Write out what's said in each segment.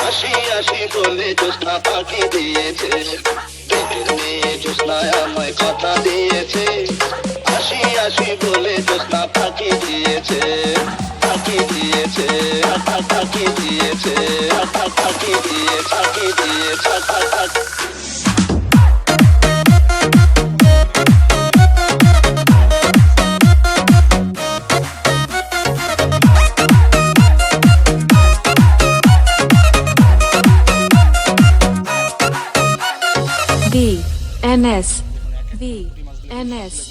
হাসি হাসি বলে জোসনা পাখি দিয়েছে। ডেকে নিয়ে জোসনায় আমায় কথা দিয়েছে। হাসি হাসি বলে জোসনা পাখি দিয়েছে। V N S V N S.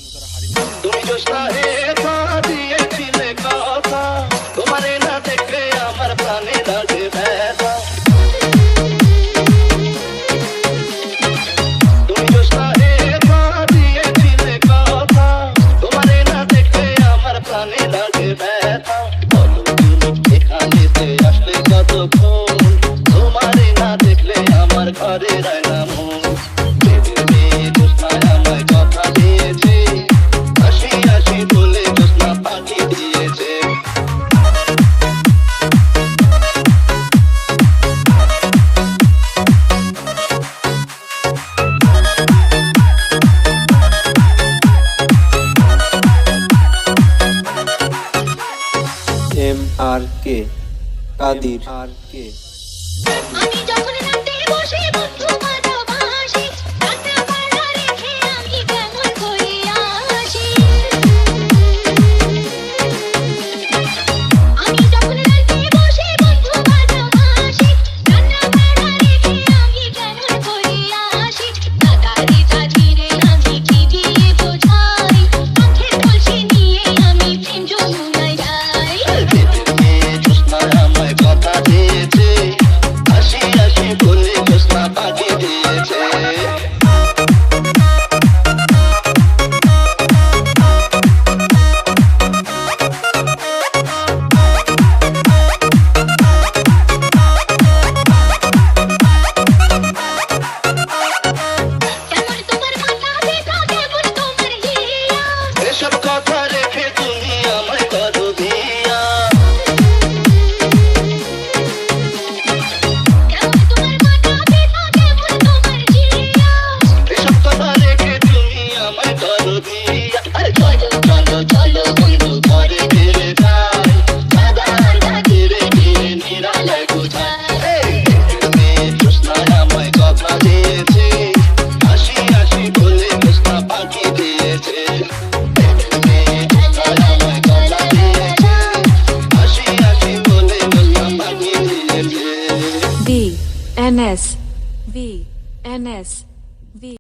আর কে? কাদির। আর কে? NS V NS